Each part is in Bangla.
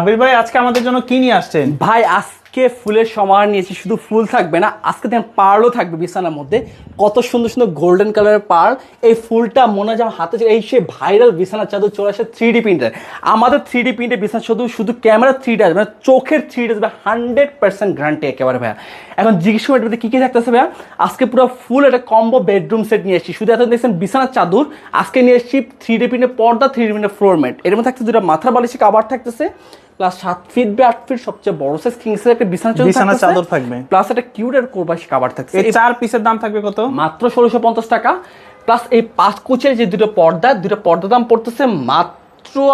আবির ভাই, আজকে আমাদের জন্য কি নিয়ে আসছেন? ভাই, আজকে ফুলের সমাহার নিয়েছি। শুধু ফুল থাকবে না, আজকে দেখেন পার্লও থাকবে বিছানার মধ্যে। কত সুন্দর সুন্দর গোল্ডেন কালারের পার্ল এই ফুলটা মনে হয় হাতে এই সে ভাইরাল বিছানার চাদর চলে আসে থ্রি ডি প্রিন্টার আমাদের থ্রি ডি প্রিন্টের বিছানা শুধু শুধু ক্যামেরা থ্রি ডি আসবে মানে চোখের থ্রি ডি আসবে হান্ড্রেড পার্সেন্ট গ্যারান্টি একেবারে ভাইয়া। এখন জিজ্ঞেস করে মধ্যে কী কী থাকতেছে ভাইয়া? আজকে পুরো ফুল একটা কম্বো বেডরুম সেট নিয়ে এসেছি। শুধু এত দেখছেন বিছানার চাদর, আজকে নিয়ে এসেছি থ্রি ডি প্রিন্টের পর্দা থ্রি ডি প্রিন্টের ফ্লোর ম্যাট এর মধ্যে থাকছে দুটো মাথার বালিশে কাবার থাকতেছে। প্লাস সাত ফিট বা আট ফিট সবচেয়ে বড় সাইজ কিং সাইজ একটা বিছানা চাদর বিছানা চাদর থাকবে। প্লাস একটা কিউট এর কাভার থাকছে এই এই চার পিসের দাম থাকবে কত? মাত্র ষোলোশো পঞ্চাশ টাকা। প্লাস এই পাঁচ কোচের যে দুটো পর্দা দুটো পর্দার দাম পড়তেছে মাত্র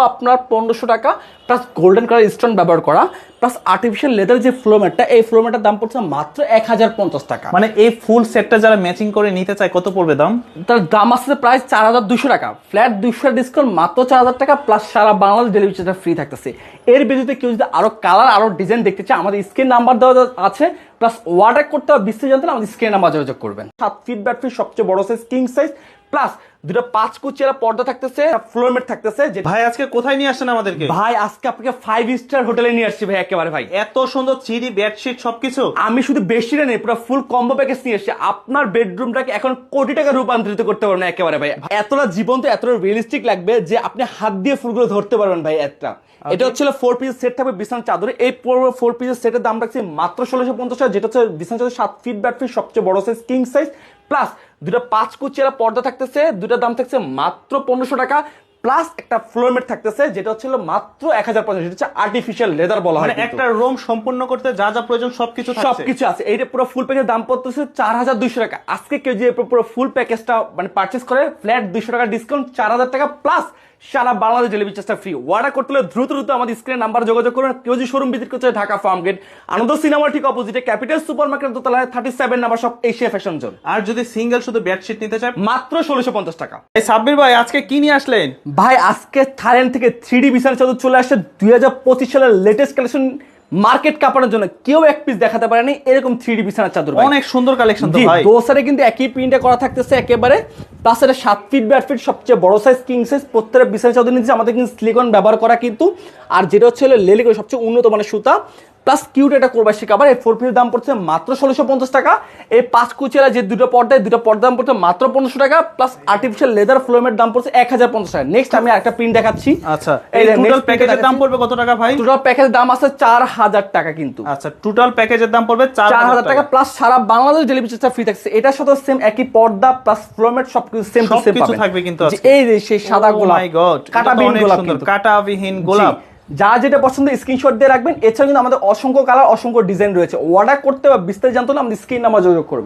আপনার পনেরোশো টাকা প্লাস গোল্ডেন কালার স্টোন ব্যবহার করা প্লাস আর্টিফিশিয়াল লেদার যে ফ্লোমেটটা এই ফ্লোমেটার দাম পড়ছে মাত্র এক হাজার পঞ্চাশ টাকা। মানে এই ফুল সেটটা যারা ম্যাচিং করে নিতে চায় কত পড়বে দাম? তার দাম আসছে প্রায় চার হাজার দুশো টাকা। ফ্ল্যাট দুশো ডিসকাউন্ট মাত্র চার হাজার টাকা প্লাস সারা বাংলাদেশ ডেলিভারি চার্জটা ফ্রি থাকতেছে। এর বিরুদ্ধে কেউ যদি আরও কালার আরও ডিজাইন দেখতে চায় আমাদের স্ক্রিন নাম্বার দেওয়া আছে প্লাস ওয়াটার করতে হবে বিস্তারিত জানতে আমাদের স্ক্রিন নাম্বার যোগাযোগ করবেন। সাত ফিট ব্যাট ফিট সবচেয়ে বড় সাইজ কিং সাইজ প্লাস দুটো পাঁচ কুচিয়ারা পর্দা থাকতেছে ফ্লোরমেট থাকতেছে যে ভাই আজকে কোথায় নিয়ে আসছেন আমাদেরকে? ভাই আজকে আপনাকে ফাইভ স্টার হোটেলে নিয়ে আসছি ভাই একেবারে ভাই। এত সুন্দর বেডশিট সবকিছু? আমি শুধু নেই পুরো ফুল কম্বো প্যাকেজ নিয়ে এসেছি। আপনার বেডরুমটাকে এখন কোটি টাকা রূপান্তরিত করতে পারবেন একেবারে ভাই। এতটা জীবন্ত এতটা রিয়েলিস্টিক লাগবে যে আপনি হাত দিয়ে ফুলগুলো ধরতে পারবেন ভাই একটা। এটা হচ্ছে ফোর পিস সেট থাকবে বিছানা চাদরে। এই ফোর পিসের সেটের দাম রাখছি মাত্র ষোলোশো পঞ্চাশ টাকা যেটা হচ্ছে বিছানা চাদর সাত ফিট ব্যাট ফিট সবচেয়ে বড় সাইজ কিং সাইজ প্লাস দুটো পাঁচ কুচিয়ারা পর্দা থাকতেছে দুটো দাম থাকছে মাত্র পনেরোশো টাকা প্লাস একটা ফ্লোরমেট থাকতেছে যেটা হচ্ছিল মাত্র এক হাজার পঞ্চাশ যেটা হচ্ছে আর্টিফিশিয়াল লেদার বলা হয় মানে একটা রোম সম্পূর্ণ করতে যা যা প্রয়োজন সবকিছু সবকিছু আছে। এইটা পুরো ফুল প্যাকেজের দাম পড়তেছে চার হাজার দুইশো টাকা। আজকে কেউ যে পুরো ফুল প্যাকেজটা মানে পার্চেস করে ফ্ল্যাট দুইশো টাকা ডিসকাউন্ট চার হাজার টাকা প্লাস সারা বাংলাদেশ ডেলিভারি চার্জটা ফ্রি অর্ডার করতে হলে দ্রুত দ্রুত আমাদের স্ক্রিনে নাম্বার যোগাযোগ করুন। কেউ যদি শোরুম ভিজিট করতে Dhaka farm gate Ananda cinema ঠিক অপোজিটে ক্যাপিটাল সুপার মার্কেট দোতলায় থার্টি সেভেন নাম্বার সব এশিয়া ফ্যাশন জোন আর যদি সিঙ্গেল শুধু বেডশিট নিতে চায়? মাত্র ষোলোশো পঞ্চাশ টাকা। এই সাব্বির ভাই আজকে কি নিয়ে আসলেন? ভাই আজকে থাইল্যান্ড থেকে থ্রি ডি বিছানা চাদর চলে আসছে। দুই হাজার পঁচিশ সালের লেটেস্ট কালেকশন মার্কেট কাপানোর জন্য কেউ এক পিস দেখাতে পারেনি এরকম থ্রি ডি বিছানার চাদর অনেক সুন্দর কালেকশন তো ভাই। দোসারে কিন্তু একই প্রিন্টে করা থাকতেছে একেবারে। তাছাড়া সাত ফিট বাই ফিট সবচেয়ে বড় সাইজ কিং সাইজ প্রত্যেকটা বিছানা চাদর নিচ্ছে আমাদের কিন্তু সিলিকন ব্যবহার করা কিন্তু আর যেটা হচ্ছে লেলিকো সবচেয়ে উন্নত মানের সুতা। প্লাস কিউট এটা করবাসী কাবার এই ফোর পিসের দাম পড়ছে মাত্র ষোলোশো পঞ্চাশ টাকা। এই পাঁচ কুচিয়ালা যে দুটো পর্দায় দুটো পর্দার দাম পড়ছে মাত্র পনেরোশো টাকা। প্লাস আর্টিফিশিয়াল লেদার ফ্লোমের দাম পড়ছে এক হাজার পঞ্চাশ টাকা। নেক্সট আমি একটা প্রিন্ট দেখাচ্ছি। আচ্ছা এই টোটাল প্যাকেজের দাম পড়বে কত টাকা ভাই? টোটাল প্যাকেজের দাম আছে চার হাজার টাকা কিন্তু। আচ্ছা টোটাল প্যাকেজের দাম পড়বে চার হাজার টাকা। প্লাস সারা বাংলাদেশ ডেলিভারি চার্জটা ফ্রি থাকছে। এটার সাথে সেম একই পর্দা প্লাস ফ্লোমেট সবকিছু সেম টু সেম সবকিছু থাকবে কিন্তু এই যে সেই সাদা গোলাপ মাই গড কাটা বিন গোলাপ কাটাবিহীন গোলাপ। যা যেটা পছন্দ স্ক্রিনশট দিয়ে রাখবেন এছাড়া কিন্তু আমাদের অসংখ্য কালার অসংখ্য ডিজাইন রয়েছে। অর্ডার করতে বা বিস্তারিত জানতে হলে আমাদের স্ক্রিন নাম্বার যোগাযোগ করবেন।